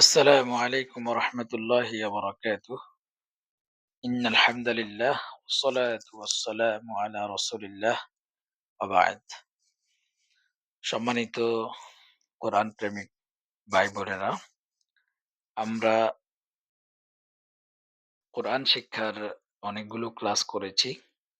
আসসালামু আলাইকুম রহমতুল্লাহ বরকাত ইন আলহামদুলিল্লাহ ওসলাত ওয়াসসালামু সম্মানিত কোরআন প্রেমিক ভাই বোনেরা আমরা কোরআন শিক্ষার অনেকগুলো ক্লাস করেছি।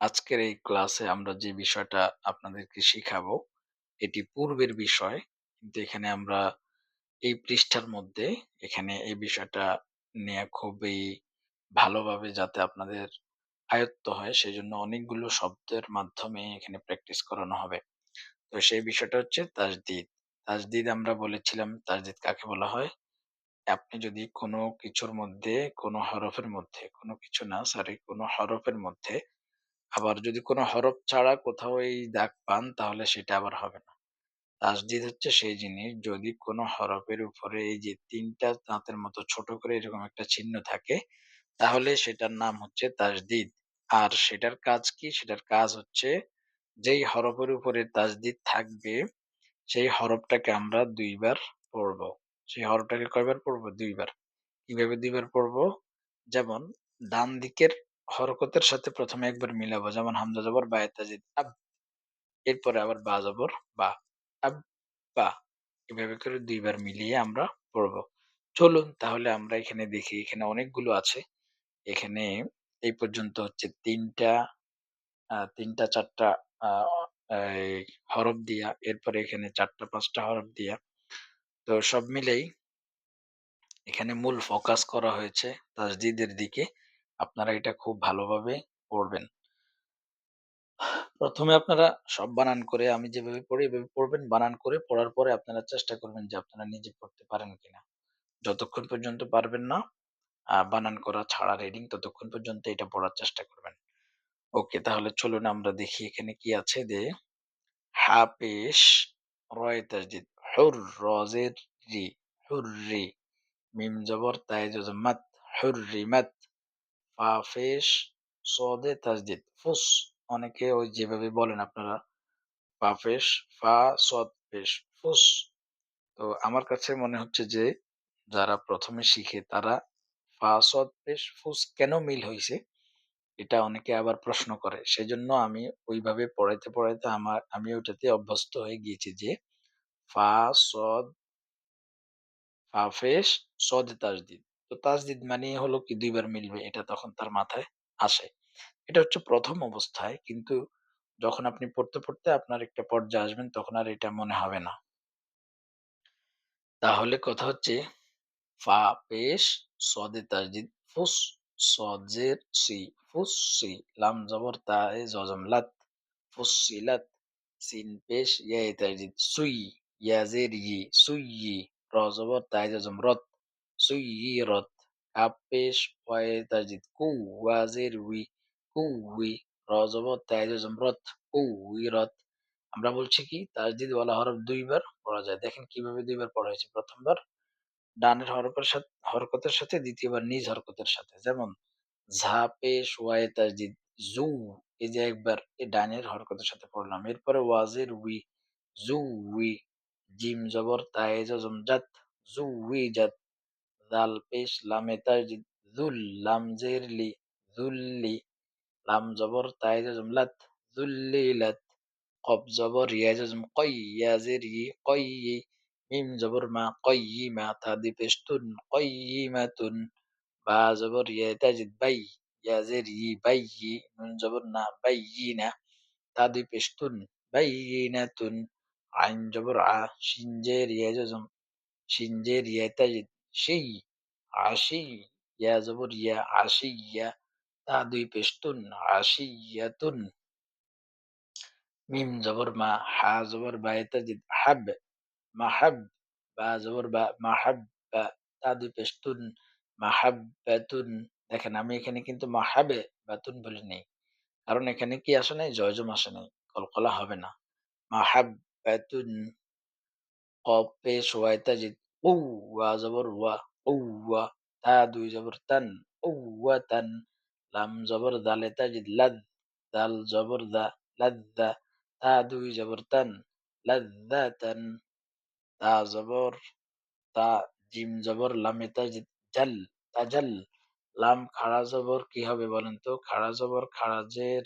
আজকের এই ক্লাসে আমরা যে বিষয়টা আপনাদেরকে শিখাবো, এটি পূর্বের বিষয়, কিন্তু এখানে আমরা এই পৃষ্ঠার মধ্যে এখানে এই বিষয়টা নিয়ে খুবই ভালোভাবে যাতে আপনাদের আয়ত্ত হয়, সেজন্য অনেকগুলো শব্দের মাধ্যমে এখানে প্র্যাকটিস করানো হবে। তো সেই বিষয়টা হচ্ছে তাজদিদ। তাজদিদ আমরা বলেছিলাম, তাজদিদ কাকে বলা হয়? আপনি যদি কোনো কিছুর মধ্যে, কোনো হরফের মধ্যে, কোনো কিছু না সরি কোনো হরফের মধ্যে আবার যদি কোনো হরফ ছাড়া কোথাও এই দাগ পান, তাহলে সেটা আবার হবে না। তাসদিদ হচ্ছে সেই জিনিস, যদি কোনো হরফের উপরে এই যে তিনটা দাঁতের মতো ছোট করে এরকম একটা চিহ্ন থাকে, তাহলে সেটার নাম হচ্ছে তাসদিদ আর সেটার কাজ কি? সেটার কাজ হচ্ছে যেই হরফের উপরে তাসদিদ থাকবে, সেই হরফটাকে আমরা দুইবার পড়ব। সেই হরফটাকে কয়বার পড়ব? দুইবার। কীভাবে দুইবার পড়ব? যেমন ডান দিকের হরকতের সাথে প্রথমে একবার মিলাবো, যেমন হামজা জবর বা এরপরে আবার বা জবর বা। আব বা এভাবে করে দুইবার মিলিয়ে আমরা পড়ব। চলুন তাহলে আমরা এখানে দেখি এখানে অনেকগুলো আছে। এখানে এই পর্যন্ত হচ্ছে তিনটা তিনটা চারটা আহ, এই হরফ দিয়া এরপরে এখানে চারটা পাঁচটা হরফ দিয়া। তো সব মিলেই এখানে মূল ফোকাস করা হয়েছে তাসদিদের দিকে। আপনারা এটা খুব ভালোভাবে পড়বেন। প্রথমে আপনারা সব বানান করে, আমি যেভাবে পড়ি এভাবে পড়বেন। বানান করে পড়ার পরে আপনারা চেষ্টা করবেন যে আপনারা নিজে পড়তে পারেন কিনা। যতক্ষণ পর্যন্ত পারবেন না বানান করা ছাড়া রিডিং, ততক্ষণ পর্যন্ত এটা পড়ার চেষ্টা করবেন। ওকে, তাহলে চলুন আমরা দেখি এখানে কি আছে যে হাপেশ রয় তাজদিদ, হুর রজের রি হুররি মিম জবর তাই মাত হুররিমাত ফাফেশ সদে তাজদিদ, ফুস অনেকে ওই যেভাবে বলেন আপনারা ফাফেশ ফা সদ পেশ ফুস। তো আমার কাছে মনে হচ্ছে যে, যারা প্রথমে শিখে তারা ফা সদ পেশ ফুস কেন মিল হয়েছে এটা অনেকে আবার প্রশ্ন করে। সেজন্য আমি ওইভাবে পড়াইতে পড়াইতে আমার, আমি ওটাতে অভ্যস্ত হয়ে গিয়েছি যে, ফা সদ ফাফেশ সদ তাজদিদ। তো তাজদিদ মানে হলো কি, দুইবার মিলবে, এটা তখন তার মাথায় আসে। এটা হচ্ছে প্রথম অবস্থায়। কিন্তু যখন আপনি পড়তে পড়তে আপনার একটা পর্যায়ে আসবেন, তখন আর এটা মনে হবে না। তাহলে কথা হচ্ছে, ফা পেশ সদে তাজদিদ ফুস সজের সি ফুস সি লাম জবর তা এ জজম লাত ফুসিলাত সিন পেশ ইয়া এ তাজদিদ সুই ইয়াজের ই সুই র জবর তা এ জজম রত সুই রত কাপ পেশ ওয়ায়ে তাজদিদ কু ওয়াজের উই কু উই র জবর তা এ জজম রত। উই রত আমরা বলছি কি তাজদিদ ওয়ালা হরফ দুইবার পড়া যায়। দেখেন কীভাবে দুইবার পড়া হয়েছে। প্রথমবার ডানের হরফের সাথে, হরকতের সাথে, দ্বিতীয়বার নিজ হরকতের সাথে। যেমন, ঝা পেশ ওয়ায়ে তাজদিদ, জু, এই যে একবার এই ডানের হরকতের সাথে পড়লাম। এরপরে ওয়াজের, উই, জু, উই, জিম, জবর তায়ে জজম জাত জু, উই, জাত। দাল, পেশ, লামে, তাজদিদ জুল লাম, জের, লি জুল্লি লাম জবর তায়ে জজম লাত জুল্লি লাত কব জবর ইয়া জজম কই ইয়া জের ই কই মিম জবর মা কয়িমা তা দি পেশতুন কয়িমাতুন বা জবর ইয়া তাজিদ বাই ইয়া জের ই বাই নুন জবর না বাইয়িনা তা দুই পেশতুন বাইয়িনাতুন আইন জবর আ শিনজের ইয়া জজম শিনজের ইয়া তাজিদ সেই আশি ইয়া জবর ইয়া আশিয়া দুই পেশতুন আশিয়াতুন মিম জবর মা, হা জবর বা তাজিদ হাব, মাহাব, বা জবর বা মাহাব্বা তা দুই পেশতুন মাহাব্বাতুন। দেখেন, আমি এখানে কিন্তু মাহাবে বাতুন বলি নেই। কারণ এখানে কি আসে নাই? জয়জম আসে নাই। কলকলা হবে না। মাহাব্বাতুন কফ পেশ ওয়াই তাজিদ উ ওয়া জবর ওয়া উ ওয়া তা দুই জবর তান উ ওয়া তান। লাম জবর দালে তাজিদ, লাদ দাল জবর দা লাদ্দা তা দুই জবর তান লাদ্দাতান তা জবর, তা জিম জবর, লামে তাজিদ, জাল তাজাল লাম খাড়া জবর কি হবে বলেন তো? খাড়া জবর খাড়াজের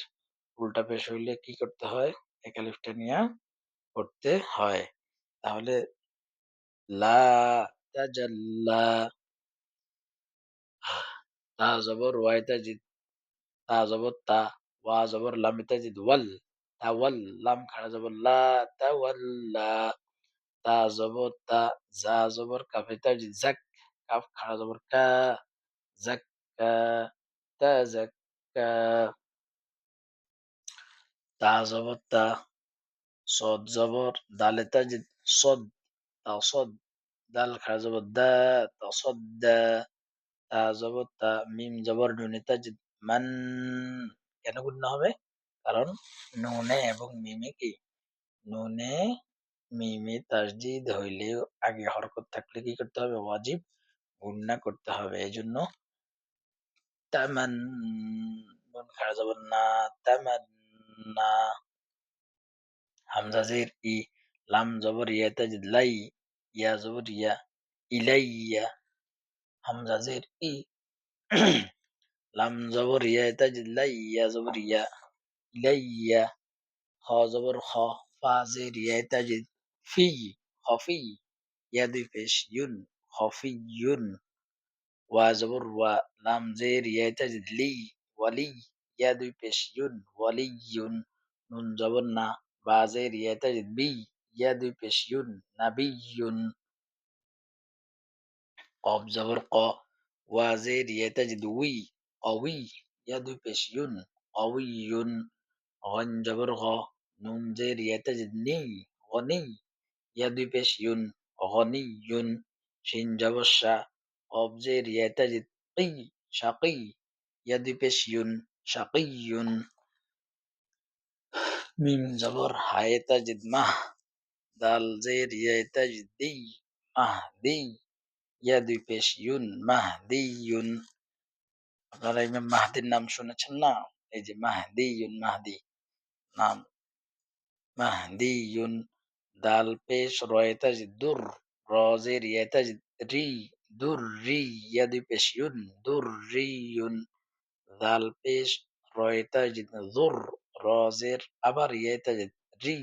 উল্টা পেশ হইলে কি করতে হয়? একালিফটা নিয়ে করতে হয়। তাহলে লা তাজাল্লা তা জবর, ওয়াই তাজিদ তা জবর তা ওয়া জবর লাম তাজিদ ওয়াল তাওয়াল লাম খাড়া জবর লা তাওয়াল্লা তা জবর তা জা জবর কাফে তাজিদ জাক কাফ খাড়া জবর কা জাক্কা তা জাক্কা তা জবর তা সদ জবর দালে তাজিদ সদ তা সদ দাল খাড়া জবর দা তা সদ দা তা জবর তা মান কেন গুণ হবে? কারণ নুনে এবং মিমে কি? নুনে, মিমে তাসদিদ হইলে আগে হরকত থাকলে কি করতে হবে? ওয়াজিব গুণনা করতে হবে। এই জন্য তামান নুন খাড়া জবর না। তামান্না, হামজা জের ই লাম জবর ইয়া তাজিদ লাই, ইয়া জবর ইয়া ইলাইয়া। হামজা ই লাম জবর ইয়া লাই ইয়া জবর ইয়া ইলাইয়া খ জবর খ ফা জের ইয়া তাজিদ ফি খফি ইয়া দুই পেশ ইউন খফিয়ুন ওয়া জবর ওয়া লাম জের ইয়া তাজিদ লি ওয়ালি ইয়া দুই পেশ ইউন ওয়ালিয়ুন নুন জবর না বা জের ইয়া তাজিদ বি ইয়া দুই পেশ ইউন নাবিয়ুন কব জবর ক ওয়া জের ইয়া উই قوي يد بشي قوي غنجبرغة نون جير يتجدني غني يد بشي غني شين جبشة قاب جير يتجد قي شقي يد بشي شقي ميم جبر حيتجد مه دال جير يتجدي مهدي يد بشي مهدي আপনারা ইমাম মাহদির নাম শুনেছেন না? এই যে মাহদিয়ুন মাহদি নাম। মাহদিয়ুন দাল পেশ রয়ে তাজিদ দুর রজের ইয়া রি, দুর রি ইয়া দুই পেশ ইউন দুর রিয়ুন দাল পেশ রয়ে তাজিদ দুর, রজের আবার ইয়া তাজিদ রি,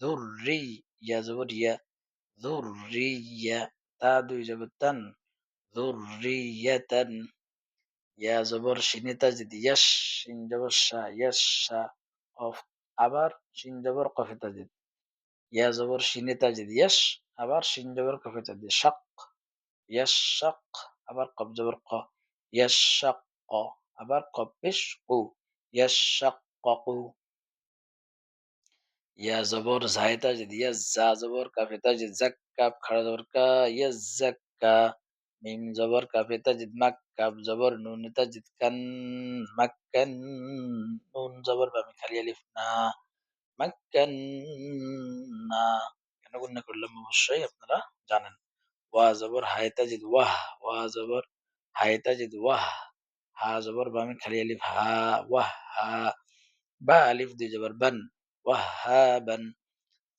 দুর রি ইয়া জবর ইয়া, দুর রিয়া তা দুই জবর দুর রিয়াতান ইয়া জবর শিনে তাজিদ ইয়াস শিন জবর শা ইয়াস শা কফ আবার শিন জবর কফে তাজিদ ইয়া জবর শিনে তাজিদ ইয়াস আবার শিন জবর কফে তাজিদ শাক ইয়াস শাক আবার কব জবর ক। ইয়াস শাক ক, আবার কব পেশ কু ইয়াস শাক কু ইয়া জবর জায় তাজিদ ইয়াস জা জবর কাফে তাজিদ জাক কাপ খাড়া জবর কা ইয়াস জাক্কা। মিম জবর কাফে তাজিদ মাক কাপ জবর নুন তাজিদ কান মাক্কান নুন জবর বামি খালি আলিফ না মাক্কান না কেন গুণ করলাম অবশ্যই আপনারা জানেন ওয়া জবর হায় তাজিদ ওয়াহ ওয়া জবর হায় তাজিদ ওয়াহ হা জবর বামি খালি আলিফ হা ওয়াহ হা বা আলিফ দুই জবর বান ওয়াহ হা বান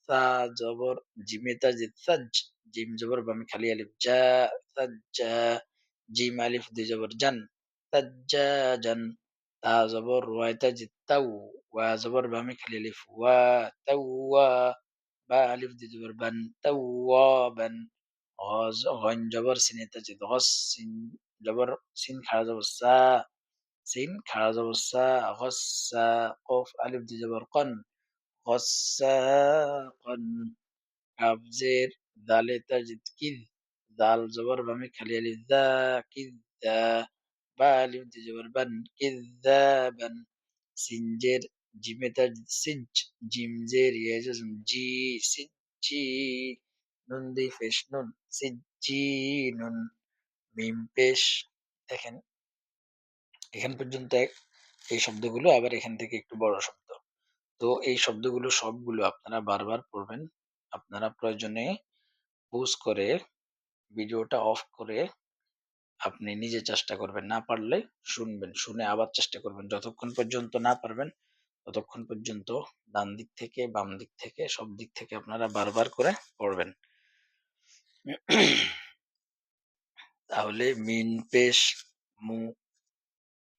সা জবর জিমে তাজিদ সাজ جيم زبر بمكالية ألف جاء ثجا جيم ألف دي زبر جن ثجاجا تا زبر ويتجد تو وزبر بمكالي ألف وتوا با ألف دي زبر بن توابا غاز غن جبر سين تجد غص سين جبر سين خاز وصا سين خاز وصا غص قف ألف دي زبر قن غساقا كاف زير. দালে তাজিদ কিদ দাল জবর বামে খালি আলিফ দা কিদা বা আলিফ দুই জবর বান কিদাবান সিনজের জিমে তাজিদ সিজ জিম জের ইয়া জজম জি সিজি নুন দুই ফেশ নুন সিজি নুন মিম পেশ দেখেন, এখান পর্যন্ত এক- এই শব্দগুলো আবার এখান থেকে একটু বড় শব্দ। তো এই শব্দগুলো সবগুলো আপনারা বারবার পড়বেন। আপনারা প্রয়োজনে পুজ করে ভিডিওটা অফ করে আপনি নিজে চেষ্টা করবেন। না পারলে শুনবেন, শুনে আবার চেষ্টা করবেন। যতক্ষণ পর্যন্ত না পারবেন, ততক্ষণ পর্যন্ত ডান দিক থেকে, বাম দিক থেকে, সব দিক থেকে আপনারা বারবার করে পড়বেন। তাহলে মিন, পেশ, মু,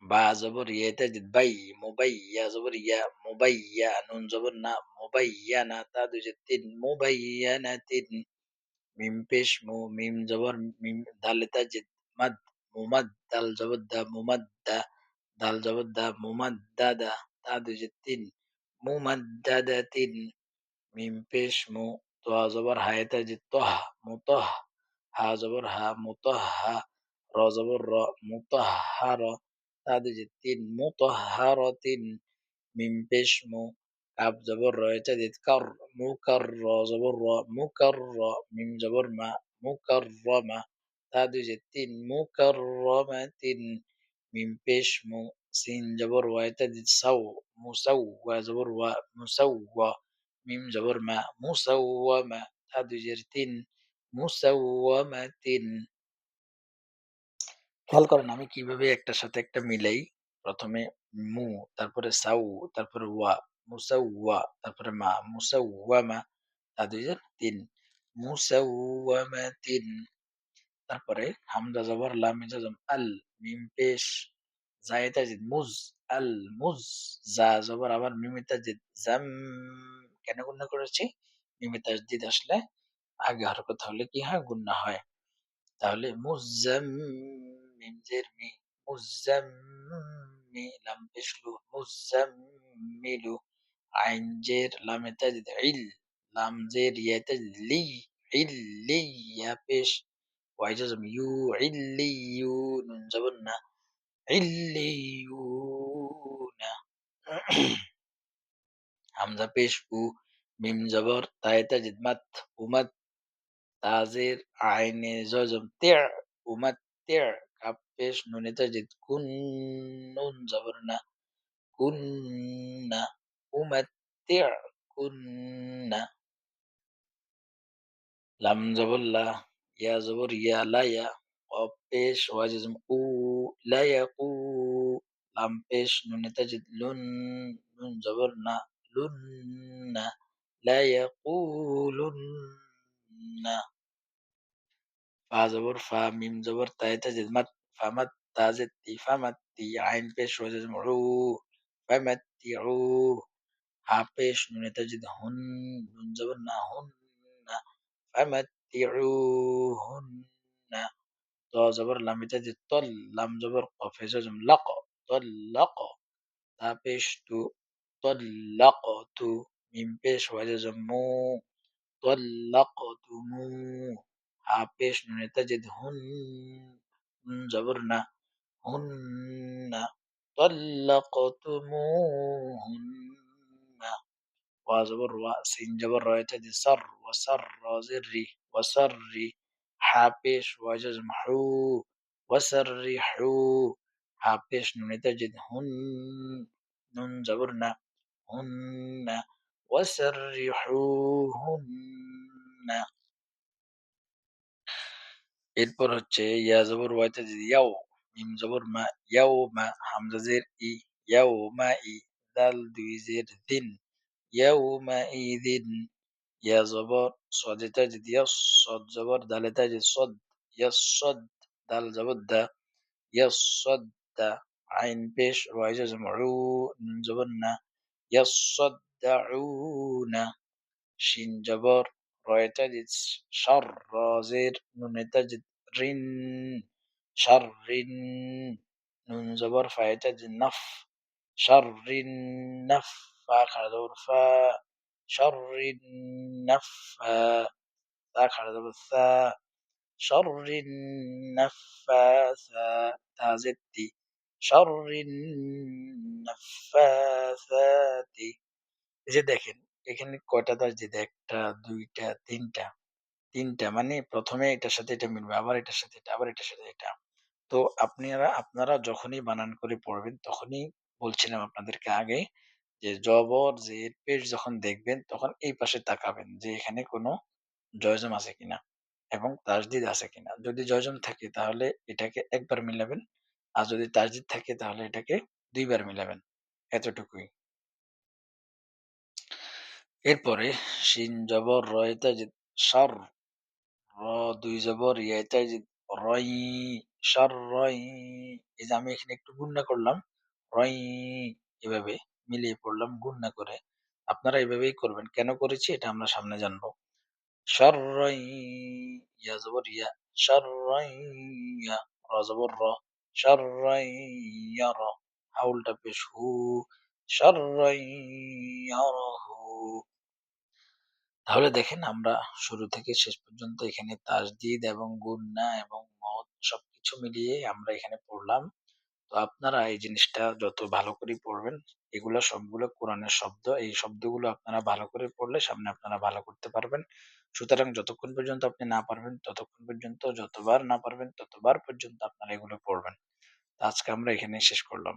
বা জবর ইয়েতে বাই মুবাই ইয়া, জবর, ইয়া মুবাই ইয়া, নুন, জবর, না মুবাই ইয়া, না, তা, দুই তিন মুবাই ইয়া, না, তিন মিম পেশ, মু, মিম জবর, মিম দালে তাজিদ মাদ মুমাদ দাল জবর দা মুমাদ দা দাল জবর দা মুমাদ দা দা, তা যে তিন মুমাদ দা দা তিন, মিম পেশ, মু তোয়া জবর হায় তাজিদ তহ মুতহ হা জবর, হা মুতহ হা র জবর, র মুতহ হা র তাদের যে তিন মুতহারাতিন মিম পেশ মু কাব জবর রয়েছে দিৎকার মুকার র র মিম জবর মা মুকার রমা তাদের যে তিন মুকার রমা তিন মিম পেশ মু সিন জবর ওয়াইতে দিত সাউ মুসাউ ওয়া জবর ওয়া মুসাউ ওয়া মিম জবর মা মুসাওয়ামা তাদের যে তিন মুসাওয়ামা তিন খেয়াল করেন আমি কীভাবে একটার সাথে একটা মিলাই প্রথমে মু, তারপরে সাউ, তারপরে ওয়া মুসাউওয়া তারপরে মা মুসাউওয়ামা তা তিন মুসাউওয়ামা তিন। তারপরে হামজা জবর, লাম জজম আল, মিম পেশ, জায়ে তাজিদ, মুজ, আল, মুজ, জা জবর, আবার মিমে তাজিদ, জাম, কেন গুণনা করেছি? মিমে তাজদিদ আসলে আগে হরকত হলে কি হয়? গুণনা হয়। তাহলে মুজাম, মিম জের মি মুজাম্মি লাম পেশলু মুজাম্মিলু আইন জের লামে তাজদিদ ইল লাম জের ইয়া তাজদিদ লি ইল্লি ইয়া পেশ ওয়াই জাজম ইউ ইল্লিয়ু নুন জবর না ইল্লিয়ুনা হামজা পেশ উ মিম জবর তায়ে তাজদিদ মাত উমাত তাজের আইনে জজম তে উমাত তে কাপ পেশ নুনে তাজিদ কুন নুন জবর না কুন্না উমাত্তি কুন্না লাম জবর লা ইয়া জবর ইয়া লা ইয়া কফ পেশ ওয়াজিজম উ লা ইয়াকু লাম পেশ নুনে তাজিদ লুন নুন জবর না লুন্না লা ইয়াকুলুন্না ফা জবর ফা মিম জবর তাই তাজিদ মাত ফামাত তাজিদ তি ফামাত্তি আইন পেশ ওয়াজিজম উ ফামাত্তিউ হা পেশ নুনে তাজিদ হুন নুন জবর না হুন্না ফামাত্তিউহুন্না ত জবর লাম তাজিদ তল লাম জবর কফ জজম লাক طلق তা পেশ তু طلقت মিম পেশ ওয়াজজম মু طلقتمو হা পেশ নুনে তাজিদ হুন নুন জবর না হুন্না طلقتموهن وزبر وسين جبر رايت سر وسر زري وسري حابش وجز محو وسرحو حابش نون تجد هن نون جبرنا هن وسرحوهن এরপর হচ্ছে ইয়া জবর ওয়াইতে ইয়াও মিম জবর মা ইয়াও মা হামজা জের ই ইয়াও মা ই দাল দুই জের দিন ইয়াও মা ই দিন ইয়া জবর সদে তাজিদ ইয়া সদ জবর দালে তাজিদ সদ ইয়া সদ দাল জবর দা ইয়া সদ দা আইন পেশ ওয়াইজা জমউ নুন জবর না ইয়া সদ দাউনা শিন জবর রয়ে তাজিদ শর রজের নফাসা তা জেদ্দি শররিন নফাসাতি এই যে দেখেন, এখানে কয়টা দাস দিতে একটা, দুইটা, তিনটা। তিনটা মানে প্রথমে এটার সাথে এটা মিলবে, আবার এটার সাথে এটা, আবার এটার সাথে এটা। তো আপনারা আপনারা যখনই বানান করে পড়বেন, তখনই বলছিলাম আপনাদেরকে আগে যে জবর জের পেশ যখন দেখবেন, তখন এই পাশে তাকাবেন যে এখানে কোনো জয়জম আছে কিনা এবং তাজদিদ আছে কিনা যদি জয়জম থাকে তাহলে এটাকে একবার মিলাবেন, আর যদি তাজদিদ থাকে তাহলে এটাকে দুইবার মিলাবেন, এতটুকুই এরপরে, শিন জবর রয় তাজিদ সর র দুই জবর ইয়া তাজিদ রই শাররাই এই যে আমি এখানে একটু গুণনা করলাম। রই এভাবে মিলিয়ে পড়লাম গুণনা করে। আপনারা এভাবেই করবেন। কেন করেছি এটা আমরা সামনে জানব। ইয়া হাউলটা পেশ হু ইয়ারাহু তাহলে দেখেন আমরা শুরু থেকে শেষ পর্যন্ত এখানে তাসদিদ এবং গুন্না এবং মদ সবকিছু মিলিয়ে আমরা এখানে পড়লাম। তো আপনারা এই জিনিসটা যত ভালো করে পড়বেন, এগুলা সবগুলো কোরআনের শব্দ। এই শব্দগুলো আপনারা ভালো করে পড়লে সামনে আপনারা ভালো করতে পারবেন। সুতরাং যতক্ষণ পর্যন্ত আপনি না পারবেন, ততক্ষণ পর্যন্ত যতবার না পারবেন, ততবার পর্যন্ত আপনারা এগুলো পড়বেন। আজকে আমরা এখানেই শেষ করলাম।